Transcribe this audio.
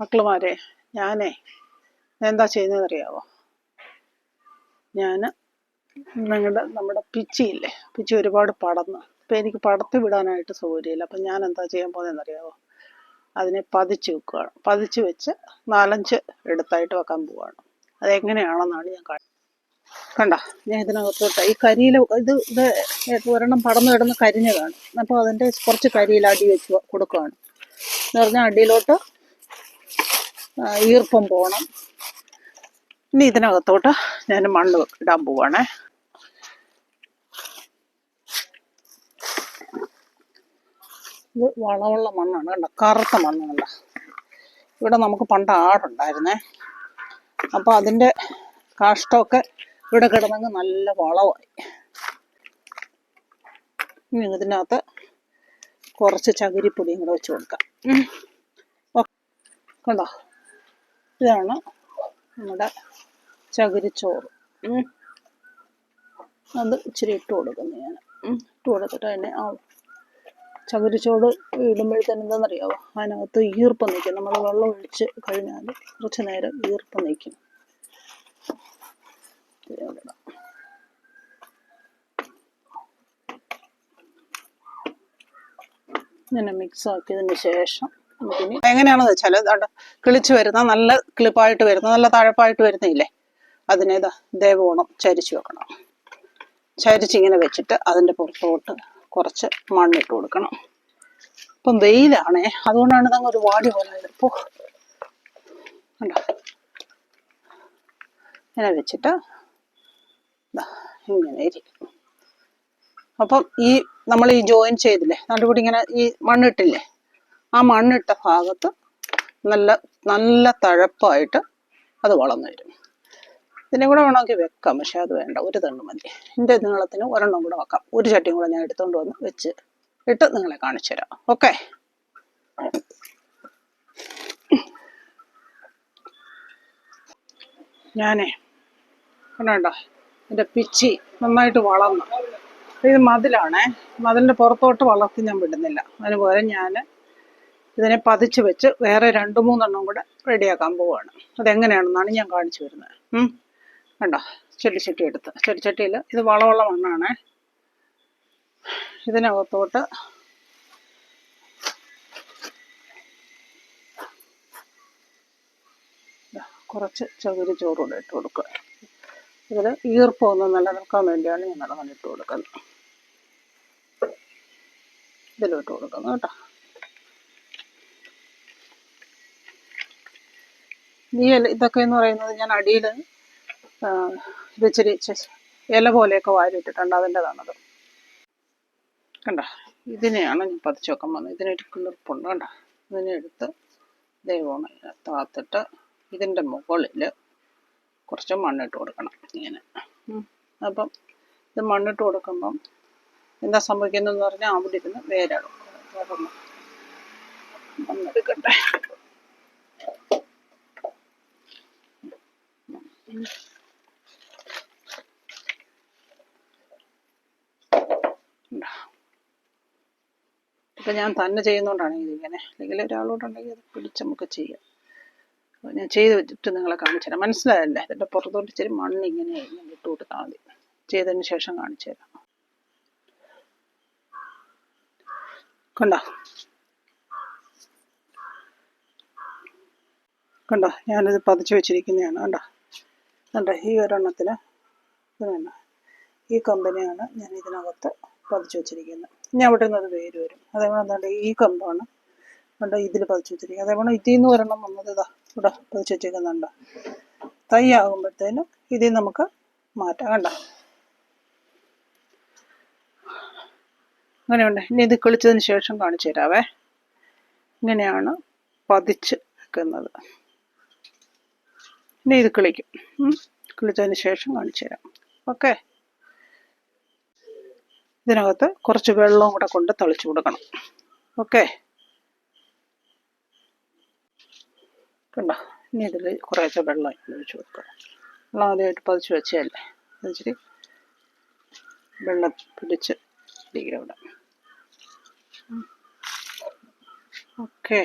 മക്കളുമാരെ ഞാനേ ഞാൻ എന്താ ചെയ്യുന്നതെന്ന് അറിയാവോ ഞാൻ നിങ്ങളുടെ നമ്മുടെ പിച്ചിയില്ലേ പിച്ചി ഒരുപാട് പടന്ന്. അപ്പം എനിക്ക് പടത്തി വിടാനായിട്ട് സൗകര്യമില്ല. അപ്പം ഞാൻ എന്താ ചെയ്യാൻ പോകുന്നതെന്ന് അറിയാവോ അതിനെ പതിച്ച് വെക്കുകയാണ് പതിച്ച് വെച്ച് നാലഞ്ച് എടുത്തായിട്ട് വെക്കാൻ പോവുകയാണ് അതെങ്ങനെയാണെന്നാണ് ഞാൻ കാണുന്നത് കണ്ട? ഞാൻ ഇതിനകത്തോട്ട് ഈ കരിയില ഇത് ഇത് ഒരെണ്ണം പടന്നു കിടന്ന് കരിഞ്ഞതാണ്. അപ്പോൾ അതിന്റെ കുറച്ച് കരിയില അടി വെച്ച് കൊടുക്കുകയാണ് എന്ന് പറഞ്ഞാൽ അടിയിലോട്ട് ഈർപ്പം പോകണം ഇനി ഇതിനകത്തോട്ട് ഞാൻ മണ്ണ് ഇടാൻ പോവാണേ. ഇത് വളമുള്ള മണ്ണാണ് കണ്ട? കറുത്ത മണ്ണാണ് ഇവിടെ നമുക്ക് പണ്ട് ആടുണ്ടായിരുന്നേ. അപ്പോൾ അതിന്റെ കാഷ്ടമൊക്കെ ഇവിടെ കിടന്നങ്ങ് നല്ല വളമായി. ഇനി ഇതിനകത്ത് കുറച്ച് ചകിരിപ്പൊടിയും കൂടെ വെച്ച് കൊടുക്കാം. കണ്ടോ? ഇതാണ് നമ്മുടെ ചകിരിച്ചോറ്. അത് ഇച്ചിരി ഇട്ട് കൊടുക്കുന്നു ഞാൻ ഉം. ഇട്ട് കൊടുത്തിട്ട് അതിനെ ആ ചകിരിച്ചോട് ഇടുമ്പോഴത്തേന് എന്താണെന്നറിയാമോ അതിനകത്ത് ഈർപ്പം നിൽക്കും നമ്മൾ വെള്ളം ഒഴിച്ച് കഴിഞ്ഞാൽ കുറച്ച് നേരം ഈർപ്പം നിൽക്കും. ഇങ്ങനെ മിക്സ് ആക്കിയതിന് ശേഷം എങ്ങനെയാണെന്ന് വെച്ചാൽ കിളിച്ചു വരുന്ന നല്ല കിളിപ്പായിട്ട് വരുന്ന നല്ല തഴപ്പായിട്ട് വരുന്നില്ലേ? അതിനേതാ ദേവോണം ചരിച്ചു വെക്കണം. ചരിച്ചിങ്ങനെ വെച്ചിട്ട് അതിന്റെ പുറത്തോട്ട് കുറച്ച് മണ്ണിട്ട് കൊടുക്കണം. ഇപ്പം വെയിലാണേ. അതുകൊണ്ടാണ് ഇതങ്ങ് ഒരു വാടി പോലെ ഇപ്പോൾ കണ്ടോ? ഇങ്ങനെ വെച്ചിട്ട് ഇങ്ങനെ ഇരിക്കും. അപ്പം ഈ നമ്മൾ ഈ ജോയിൻ ചെയ്തില്ലേ? നടുകൂടി ഇങ്ങനെ ഈ മണ്ണിട്ടില്ലേ? ആ മണ്ണിട്ട ഭാഗത്ത് നല്ല നല്ല തഴപ്പായിട്ട് അത് വളർന്നു വരും. ഇതിനെ കൂടെ വേണമെങ്കിൽ വെക്കാം പക്ഷെ അത് വേണ്ട. ഒരു തണ്ട് മതി. എന്റെ നീളത്തിന് ഒരെണ്ണം കൂടെ വെക്കാം. ഒരു ചട്ടിയും കൂടെ ഞാൻ എടുത്തുകൊണ്ട് വന്ന് വെച്ച് ഇട്ട് നിങ്ങളെ കാണിച്ചു തരാം. ഓക്കെ? ഞാനേ കണ്ടോ? എന്റെ പിച്ചി നന്നായിട്ട് വളർന്നു. ഇത് മതിലാണേ. മതിലിന്റെ പുറത്തോട്ട് വളർത്തി ഞാൻ വിടുന്നില്ല. അതിന് പകരം ഞാൻ ഇതിനെ പതിച്ച് വെച്ച് വേറെ രണ്ട് മൂന്നെണ്ണം കൂടെ റെഡിയാക്കാൻ പോവുകയാണ് അതെങ്ങനെയാണെന്നാണ് ഞാൻ കാണിച്ചു വരുന്നത് കണ്ടോ? ചെടിച്ചട്ടി എടുത്ത്. ചെടിച്ചട്ടിയിൽ ഇത് വളമുള്ള മണ്ണാണ്. ഇതിനകത്തോട്ട് കുറച്ച് ചകിരി ചോറുകൂടെ ഇട്ട് കൊടുക്കുക. ഇതിൽ ഈർപ്പമൊന്നും നിലനിൽക്കാൻ വേണ്ടിയാണ് ഞാൻ നടന്നിട്ട് കൊടുക്കുന്നത്. ഇതിലിട്ട് കൊടുക്കുന്നു കേട്ടോ. ഈ ഇല ഇതൊക്കെ എന്ന് പറയുന്നത് ഞാൻ അടിയിൽ ഇത് ഇച്ചിരി ഇല പോലെയൊക്കെ വാരിയിട്ടിട്ടുണ്ട്. അതിന്റെതാണത്. കണ്ട? ഇതിനെയാണ് ഞാൻ പതിച്ചു വെക്കാൻ പോകുന്നത്. ഇതിനൊരു കിളിർപ്പുണ്ട് കണ്ട? ഇതിനെ എടുത്ത് ദൈവമാണ് താത്തിട്ട് ഇതിന്റെ മുകളിൽ കുറച്ച് മണ്ണിട്ട് കൊടുക്കണം ഇങ്ങനെ. അപ്പം ഇത് മണ്ണിട്ട് കൊടുക്കുമ്പം എന്താ സംഭവിക്കുന്നതെന്ന് പറഞ്ഞാൽ അവിടെ ഇരുന്ന് വേരാടും. മണ്ണെടുക്കട്ടെ. ഇണ്ടാ. ഇപ്പം ഞാൻ തന്നെ ചെയ്യുന്നതുകൊണ്ടാണ് ഇതിങ്ങനെ അല്ലെങ്കിൽ ഒരാളോടുണ്ടെങ്കിൽ അത് പിടിച്ച് നമുക്ക് ചെയ്യാം. ഞാൻ ചെയ്ത് വെച്ചിട്ട് നിങ്ങളെ കാണിച്ചു തരാം. മനസ്സിലായല്ലേ? ഇതിന്റെ പുറത്തോട്ട് ഇച്ചിരി മണ്ണ് ഇങ്ങനെ ഇങ്ങനെ ഇട്ട് കൊടുത്താൽ മതി. ചെയ്തതിന് ശേഷം കാണിച്ചു തരാം. കണ്ടോ? കണ്ടോ? ഞാനിത് പതിച്ചു വെച്ചിരിക്കുന്നതാണ്. കണ്ടോ? കണ്ടോ? ഈ ഒരെണ്ണത്തിന് ഈ കമ്പനിയാണ് ഞാൻ ഇതിനകത്ത് പതിച്ച് വെച്ചിരിക്കുന്നത്. ഇനി അവിടെ നിന്ന് അത് വേര് വരും. അതേപോലെ എന്താണ്ട് ഈ കമ്പാണ്. കണ്ടോ ഇതിൽ പതിച്ചു വെച്ചിരിക്കുന്നത്. അതേപോലെ ഇതിൽ നിന്ന് ഒരെണ്ണം വന്നത് ഇതാ ഇവിടെ പതിച്ചു വെച്ചിരിക്കുന്നുണ്ട്. തൈ ആകുമ്പോഴത്തേനും ഇതിൽ നമുക്ക് മാറ്റാം കണ്ട. അങ്ങനെയുണ്ട് ഇനി ഇത് കിളിച്ചതിന് ശേഷം കാണിച്ചു തരാവേ. ഇങ്ങനെയാണ് പതിച്ച് വെക്കുന്നത് ഇനി ഇത് കിളിക്കും. കിളിച്ചതിന് ശേഷം കാണിച്ചു തരാം. ഓക്കെ. ഇതിനകത്ത് കുറച്ച് വെള്ളവും കൂടെ കൊണ്ട് തളിച്ചു കൊടുക്കണം. ഓക്കെ കണ്ടോ? ഇനി ഇതിൽ കുറേശ്ശെ വെള്ളം ഒഴിച്ച് കൊടുക്കണം. വെള്ളം ആദ്യമായിട്ട് പതിച്ച് വെച്ചതല്ലേ? ഇച്ചിരി വെള്ളം പിടിച്ച് ഇരിക്കും ഇവിടെ. ഓക്കെ